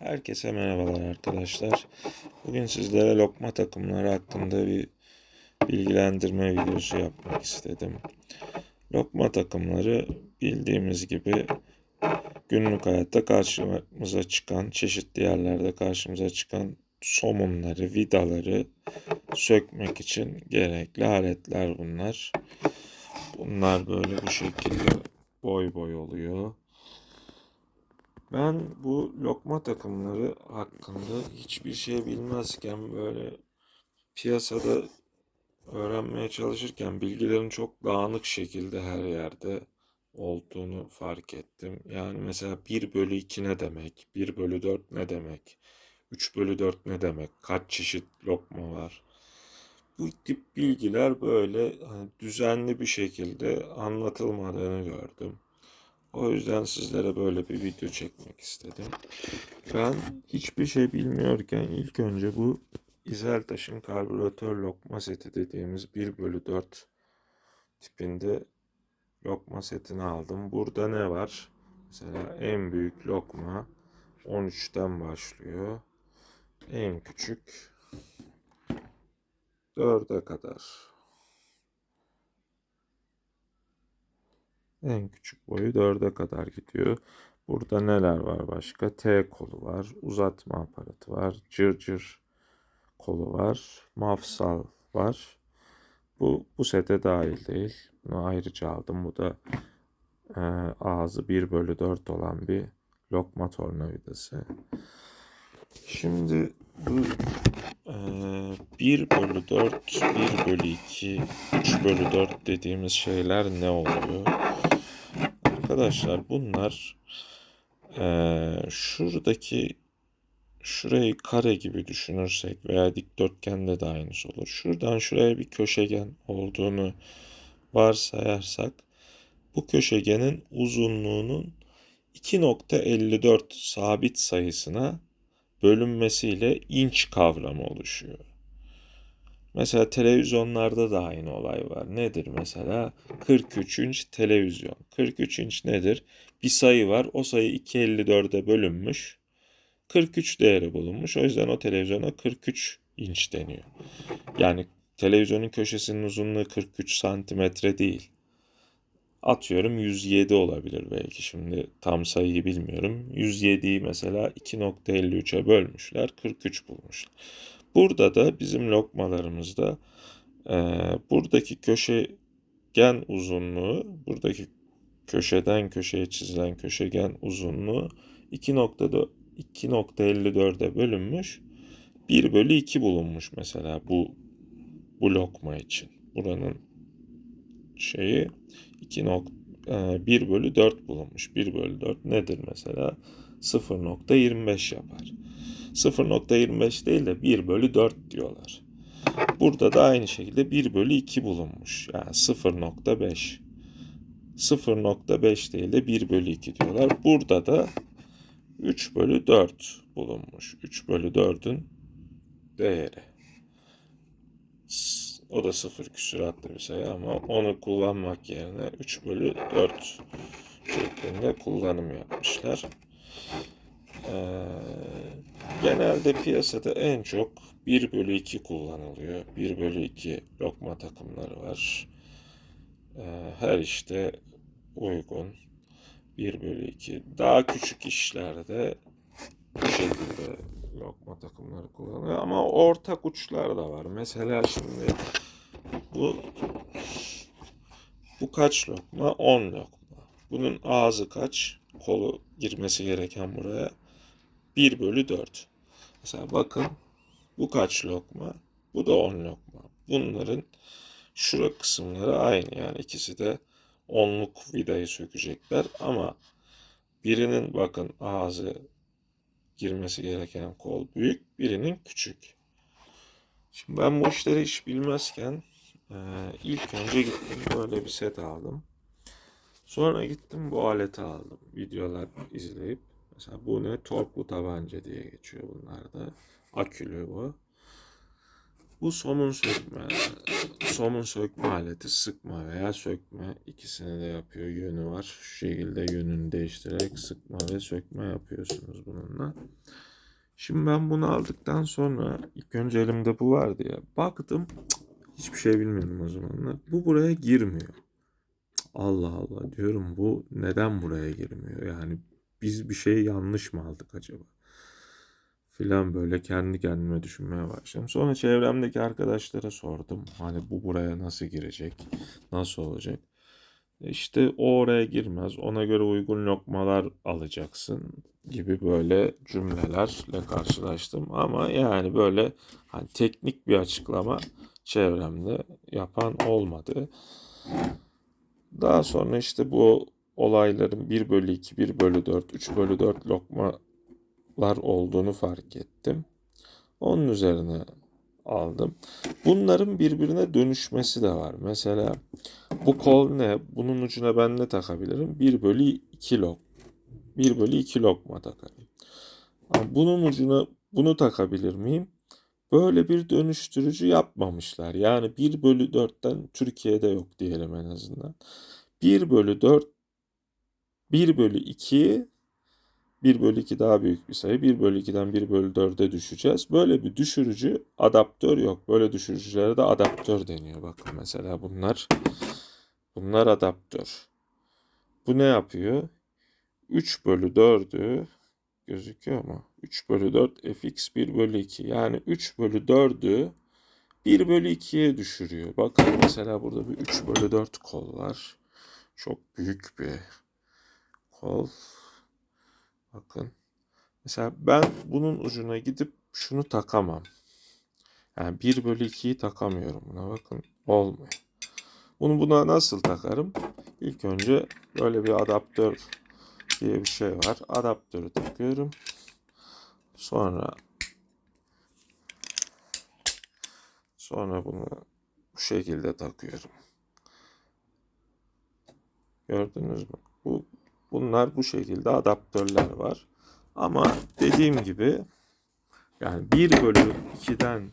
Herkese merhabalar arkadaşlar. Bugün sizlere lokma takımları hakkında bir bilgilendirme videosu yapmak istedim. Lokma takımları bildiğimiz gibi günlük hayatta karşımıza çıkan, çeşitli yerlerde karşımıza çıkan somunları, vidaları sökmek için gerekli aletler bunlar. Bunlar böyle bu şekilde boy boy oluyor. Ben bu lokma takımları hakkında hiçbir şey bilmezken böyle piyasada öğrenmeye çalışırken bilgilerin çok dağınık şekilde her yerde olduğunu fark ettim. Yani mesela 1 bölü 2 ne demek? 1 bölü 4 ne demek? 3 bölü 4 ne demek? Kaç çeşit lokma var? Bu tip bilgiler böyle hani düzenli bir şekilde anlatılmadığını gördüm. O yüzden sizlere böyle bir video çekmek istedim. Ben hiçbir şey bilmiyorken ilk önce bu İzeltaş'ın karbüratör lokma seti dediğimiz 1 bölü 4 tipinde lokma setini aldım. Burada ne var? Mesela en büyük lokma 13'ten başlıyor. En küçük 4'e kadar. En küçük boyu 4'e kadar gidiyor. Burada neler var başka? T kolu var, uzatma aparatı var, cırcır kolu var, mafsal var. Bu bu sete dahil değil. Bunu ayrıca aldım. Bu da e, ağzı 1 bölü 4 olan bir lokma tornavidası. Şimdi bu e, 1 bölü 4, 1 bölü 2, 3 bölü 4 dediğimiz şeyler ne oluyor? Arkadaşlar bunlar eee, şuradaki şurayı kare gibi düşünürsek veya dikdörtgende de aynısı olur. Şuradan şuraya bir köşegen olduğunu varsayarsak bu köşegenin uzunluğunun 2.54 sabit sayısına bölünmesiyle inç kavramı oluşuyor. Mesela televizyonlarda da aynı olay var. Nedir mesela? 43 inç televizyon. 43 inç nedir? Bir sayı var. O sayı 2.54'e bölünmüş. 43 değeri bulunmuş. O yüzden o televizyona 43 inç deniyor. Yani televizyonun köşesinin uzunluğu 43 santimetre değil. Atıyorum 107 olabilir belki şimdi tam sayıyı bilmiyorum. 107'yi mesela 2.53'e bölmüşler 43 bulmuşlar. Burada da bizim lokmalarımızda e, buradaki köşegen uzunluğu, buradaki köşeden köşeye çizilen köşegen uzunluğu 2.54'e bölünmüş. 1 bölü 2 bulunmuş mesela bu bu lokma için. Buranın şeyi 2 1 bölü 4 bulunmuş. 1 bölü 4 nedir mesela? 0.25 yapar. 0.25 değil de 1 bölü 4 diyorlar. Burada da aynı şekilde 1 bölü 2 bulunmuş. Yani 0.5. 0.5 değil de 1 bölü 2 diyorlar. Burada da 3 bölü 4 bulunmuş. 3 bölü 4'ün değeri. O da sıfır küsuratlı bir sayı ama onu kullanmak yerine 3 bölü 4 şeklinde kullanım yapmışlar. Ee, genelde piyasada en çok 1 bölü 2 kullanılıyor. 1 bölü 2 lokma takımları var. Ee, her işte uygun. 1 bölü 2. Daha küçük işlerde bu şekilde lokma takımları kullanılıyor. Ama ortak uçlar da var. Mesela şimdi bu bu kaç lokma? 10 lokma. Bunun ağzı kaç? Kolu girmesi gereken buraya. 1 bölü 4. Mesela bakın bu kaç lokma? Bu da 10 lokma. Bunların şura kısımları aynı yani ikisi de onluk vidayı sökecekler ama birinin bakın ağzı girmesi gereken kol büyük, birinin küçük. Şimdi ben bu işleri hiç bilmezken ilk önce gittim böyle bir set aldım. Sonra gittim bu aleti aldım. Videolar izleyip Mesela bu ne? Torklu tabanca diye geçiyor bunlarda. Akülü bu. Bu somun sökme, somun sökme aleti sıkma veya sökme ikisini de yapıyor. Yönü var. Şu şekilde yönünü değiştirerek sıkma ve sökme yapıyorsunuz bununla. Şimdi ben bunu aldıktan sonra ilk önce elimde bu vardı ya. Baktım hiçbir şey bilmiyorum o zamanlar. Bu buraya girmiyor. Allah Allah diyorum bu neden buraya girmiyor? Yani biz bir şey yanlış mı aldık acaba? Filan böyle kendi kendime düşünmeye başladım. Sonra çevremdeki arkadaşlara sordum. Hani bu buraya nasıl girecek? Nasıl olacak? İşte o oraya girmez. Ona göre uygun lokmalar alacaksın gibi böyle cümlelerle karşılaştım. Ama yani böyle hani teknik bir açıklama çevremde yapan olmadı. Daha sonra işte bu olayların 1 bölü 2, 1 bölü 4, 3 bölü 4 lokmalar olduğunu fark ettim. Onun üzerine aldım. Bunların birbirine dönüşmesi de var. Mesela bu kol ne? Bunun ucuna ben ne takabilirim? 1 bölü 2 lok. 1 bölü 2 lokma takarım. Bunun ucuna bunu takabilir miyim? Böyle bir dönüştürücü yapmamışlar. Yani 1 bölü 4'ten Türkiye'de yok diyelim en azından. 1 bölü 4 1 bölü 2 1 bölü 2 daha büyük bir sayı. 1 bölü 2'den 1 bölü 4'e düşeceğiz. Böyle bir düşürücü adaptör yok. Böyle düşürücülere de adaptör deniyor. Bakın mesela bunlar bunlar adaptör. Bu ne yapıyor? 3 bölü 4'ü gözüküyor mu? 3 bölü 4 fx 1 bölü 2. Yani 3 bölü 4'ü 1 bölü 2'ye düşürüyor. Bakın mesela burada bir 3 bölü 4 kol var. Çok büyük bir kol. Bakın. Mesela ben bunun ucuna gidip şunu takamam. Yani 1 bölü 2'yi takamıyorum buna bakın. Olmuyor. Bunu buna nasıl takarım? İlk önce böyle bir adaptör diye bir şey var. Adaptörü takıyorum. Sonra sonra bunu bu şekilde takıyorum. Gördünüz mü? Bu bunlar bu şekilde adaptörler var. Ama dediğim gibi yani 1 bölü 2'den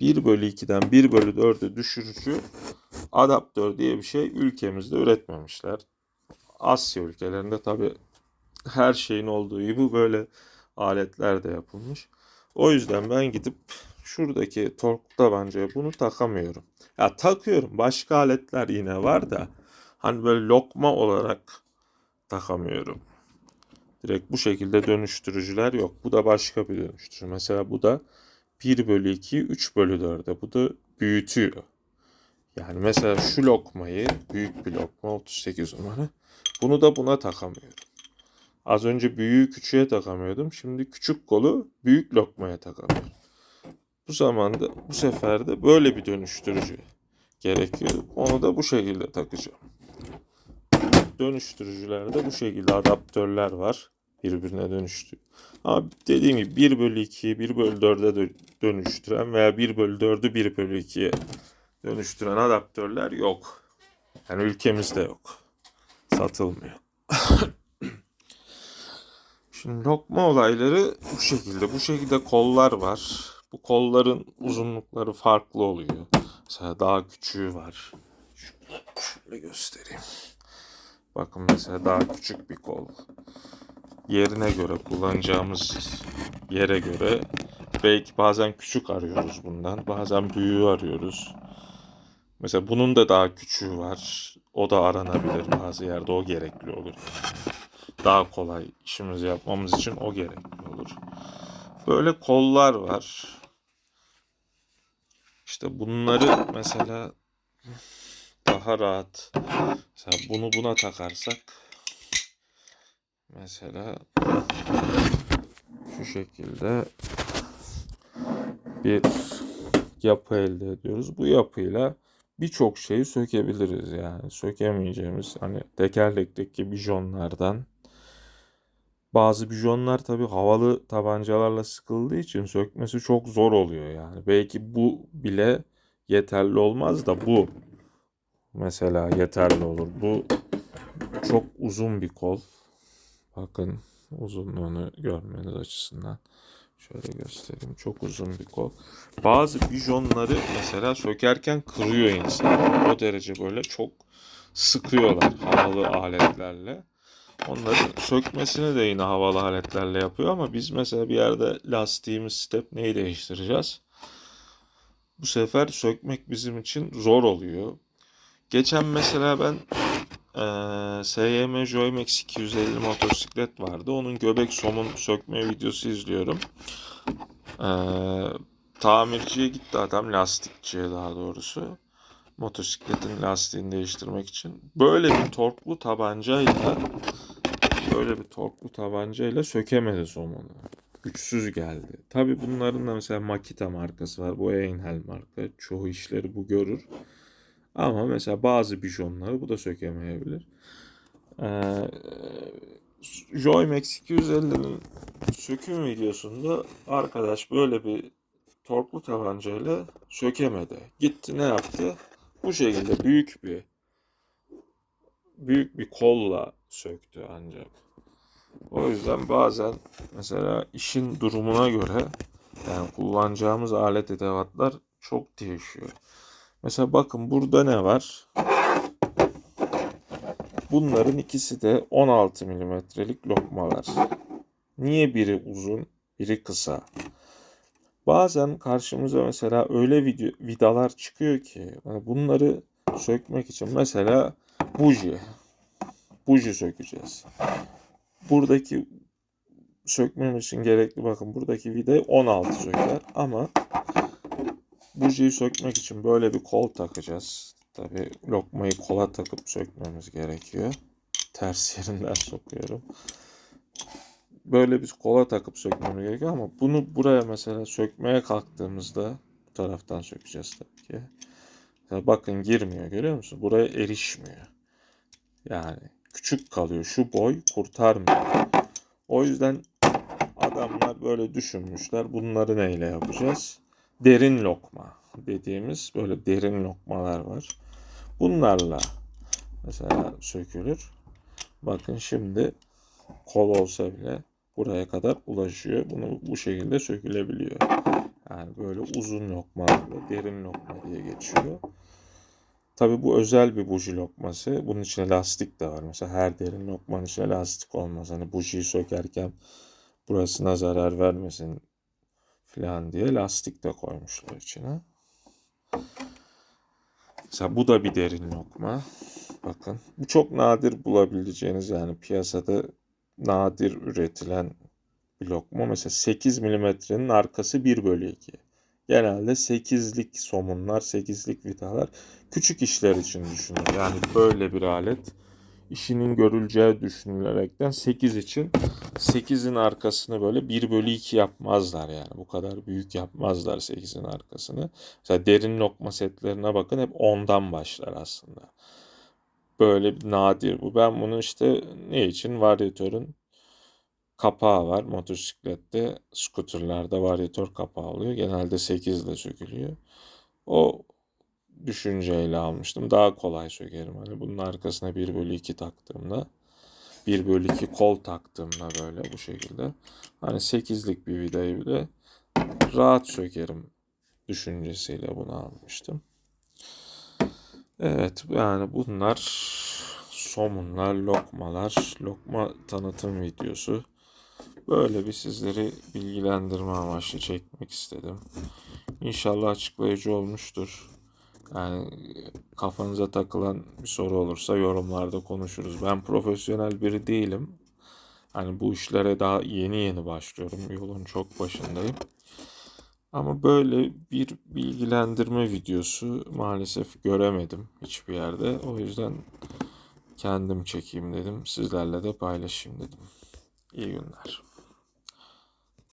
1 bölü 2'den 1 bölü 4'e düşürücü adaptör diye bir şey ülkemizde üretmemişler. Asya ülkelerinde tabi her şeyin olduğu gibi böyle aletler de yapılmış. O yüzden ben gidip şuradaki tork tabancaya bunu takamıyorum. Ya takıyorum. Başka aletler yine var da hani böyle lokma olarak takamıyorum. Direkt bu şekilde dönüştürücüler yok. Bu da başka bir dönüştürücü. Mesela bu da 1 bölü 2, 3 bölü 4'e. Bu da büyütüyor. Yani mesela şu lokmayı, büyük bir lokma 38 numara. Bunu da buna takamıyorum. Az önce büyüğü küçüğe takamıyordum. Şimdi küçük kolu büyük lokmaya takamıyorum. Bu zamanda bu sefer de böyle bir dönüştürücü gerekiyor. Onu da bu şekilde takacağım. Dönüştürücülerde bu şekilde adaptörler var. Birbirine dönüştü. Ama dediğim gibi 1 bölü 2'yi 1 bölü 4'e dönüştüren veya 1 bölü 4'ü 1 bölü 2'ye dönüştüren adaptörler yok. Yani ülkemizde yok. Satılmıyor. Şimdi lokma olayları bu şekilde. Bu şekilde kollar var. Bu kolların uzunlukları farklı oluyor. Mesela daha küçüğü var. Şöyle, şöyle göstereyim. Bakın mesela daha küçük bir kol. Yerine göre kullanacağımız yere göre belki bazen küçük arıyoruz bundan. Bazen büyüğü arıyoruz. Mesela bunun da daha küçüğü var. O da aranabilir bazı yerde o gerekli olur. Daha kolay işimizi yapmamız için o gerekli olur. Böyle kollar var. İşte bunları mesela daha rahat mesela bunu buna takarsak mesela şu şekilde bir yapı elde ediyoruz. Bu yapıyla birçok şeyi sökebiliriz yani. Sökemeyeceğimiz hani tekerlekteki bijonlardan bazı bijonlar tabii havalı tabancalarla sıkıldığı için sökmesi çok zor oluyor yani. Belki bu bile yeterli olmaz da bu mesela yeterli olur. Bu çok uzun bir kol. Bakın uzunluğunu görmeniz açısından. Şöyle göstereyim. Çok uzun bir kol. Bazı bijonları mesela sökerken kırıyor insan. O derece böyle çok sıkıyorlar havalı aletlerle. Onların sökmesini de yine havalı aletlerle yapıyor ama biz mesela bir yerde lastiğimiz step neyi değiştireceğiz? Bu sefer sökmek bizim için zor oluyor. Geçen mesela ben eee SYM Joymax 250 motosiklet vardı. Onun göbek somun sökme videosu izliyorum. Eee, tamirciye gitti adam lastikçiye daha doğrusu. Motosikletin lastiğini değiştirmek için. Böyle bir torklu tabancayla böyle bir torklu tabancayla sökemedi somonu. Güçsüz geldi. Tabi bunların da mesela Makita markası var. Bu Einhell marka. Çoğu işleri bu görür. Ama mesela bazı bijonları bu da sökemeyebilir. Ee, Joymax 250'nin söküm videosunda arkadaş böyle bir torklu tabancayla sökemedi. Gitti ne yaptı? Bu şekilde büyük bir büyük bir kolla söktü ancak. O yüzden bazen mesela işin durumuna göre yani kullanacağımız alet edevatlar çok değişiyor. Mesela bakın burada ne var? Bunların ikisi de 16 milimetrelik lokmalar. Niye biri uzun, biri kısa? Bazen karşımıza mesela öyle video, vidalar çıkıyor ki bunları sökmek için mesela buji, buji sökeceğiz. Buradaki sökmemiz için gerekli bakın buradaki vidayı 16 söker ama bujiyi sökmek için böyle bir kol takacağız. Tabi lokmayı kola takıp sökmemiz gerekiyor. Ters yerinden sokuyorum. Böyle bir kola takıp sökmemiz gerekiyor ama bunu buraya mesela sökmeye kalktığımızda bu taraftan sökeceğiz tabii ki. Mesela bakın girmiyor görüyor musun? Buraya erişmiyor. Yani küçük kalıyor. Şu boy kurtarmıyor. O yüzden adamlar böyle düşünmüşler. Bunları neyle yapacağız? Derin lokma dediğimiz böyle derin lokmalar var. Bunlarla mesela sökülür. Bakın şimdi kol olsa bile buraya kadar ulaşıyor. Bunu bu şekilde sökülebiliyor. Yani böyle uzun lokmalarla derin lokma diye geçiyor. Tabii bu özel bir buji lokması. Bunun içine lastik de var. Mesela her derin lokmanın içine lastik olmaz. Hani bujiyi sökerken burasına zarar vermesin falan diye lastik de koymuşlar içine. Mesela bu da bir derin lokma. Bakın. Bu çok nadir bulabileceğiniz yani piyasada nadir üretilen bir lokma. Mesela 8 milimetrenin arkası 1 bölü 2. Genelde 8'lik somunlar, 8'lik vidalar küçük işler için düşünülür. Yani böyle bir alet işinin görüleceği düşünülerekten 8 için 8'in arkasını böyle 1 bölü 2 yapmazlar yani. Bu kadar büyük yapmazlar 8'in arkasını. Mesela derin lokma setlerine bakın hep 10'dan başlar aslında. Böyle nadir bu. Ben bunu işte ne için? Varyatörün kapağı var motosiklette. Skuterlarda varyatör kapağı oluyor. Genelde 8 ile sökülüyor. O düşünceyle almıştım. Daha kolay sökerim. Hani bunun arkasına 1 bölü 2 taktığımda 1 bölü 2 kol taktığımda böyle bu şekilde. Hani 8'lik bir vidayı bile rahat sökerim düşüncesiyle bunu almıştım. Evet yani bunlar somunlar, lokmalar, lokma tanıtım videosu. Böyle bir sizleri bilgilendirme amaçlı çekmek istedim. İnşallah açıklayıcı olmuştur. Yani kafanıza takılan bir soru olursa yorumlarda konuşuruz. Ben profesyonel biri değilim. Hani bu işlere daha yeni yeni başlıyorum. Yolun çok başındayım. Ama böyle bir bilgilendirme videosu maalesef göremedim hiçbir yerde. O yüzden kendim çekeyim dedim. Sizlerle de paylaşayım dedim. İyi günler.